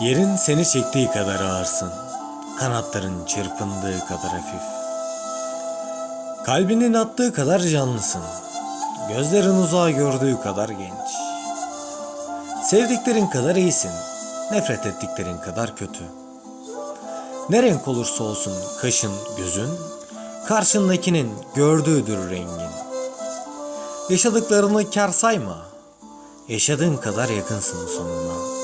Yerin seni çektiği kadar ağırsın. Kanatların çırpındığı kadar hafif. Kalbinin attığı kadar canlısın. Gözlerin uzağa gördüğü kadar genç. Sevdiklerin kadar iyisin. Nefret ettiklerin kadar kötü. Ne renk olursa olsun kaşın, gözün, karşındakinin gördüğüdür rengin. Yaşadıklarını kar sayma. Yaşadığın kadar yakınsın sonuna.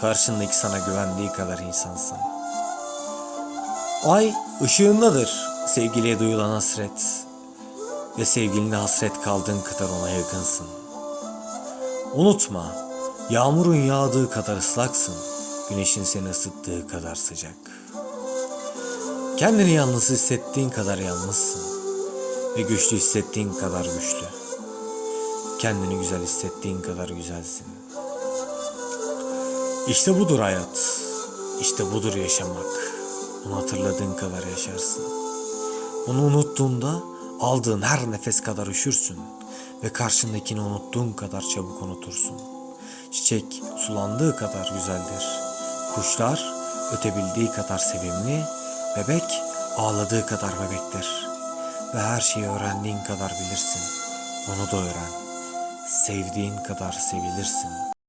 karşındaki sana güvendiği kadar insansın. Ay ışığındadır sevgiliye duyulan hasret ve sevgiline hasret kaldığın kadar ona yakınsın. Unutma yağmurun yağdığı kadar ıslaksın, güneşin seni ısıttığı kadar sıcak. Kendini yalnız hissettiğin kadar yalnızsın ve güçlü hissettiğin kadar güçlü. Kendini güzel hissettiğin kadar güzelsin. İşte budur hayat. İşte budur yaşamak. Bunu hatırladığın kadar yaşarsın. Bunu unuttuğunda aldığın her nefes kadar üşürsün ve karşındakini unuttuğun kadar çabuk unutursun. Çiçek sulandığı kadar güzeldir. Kuşlar ötebildiği kadar sevimli, bebek ağladığı kadar bebektir. Ve her şeyi öğrendiğin kadar bilirsin. Onu da öğren. Sevdiğin kadar sevilirsin.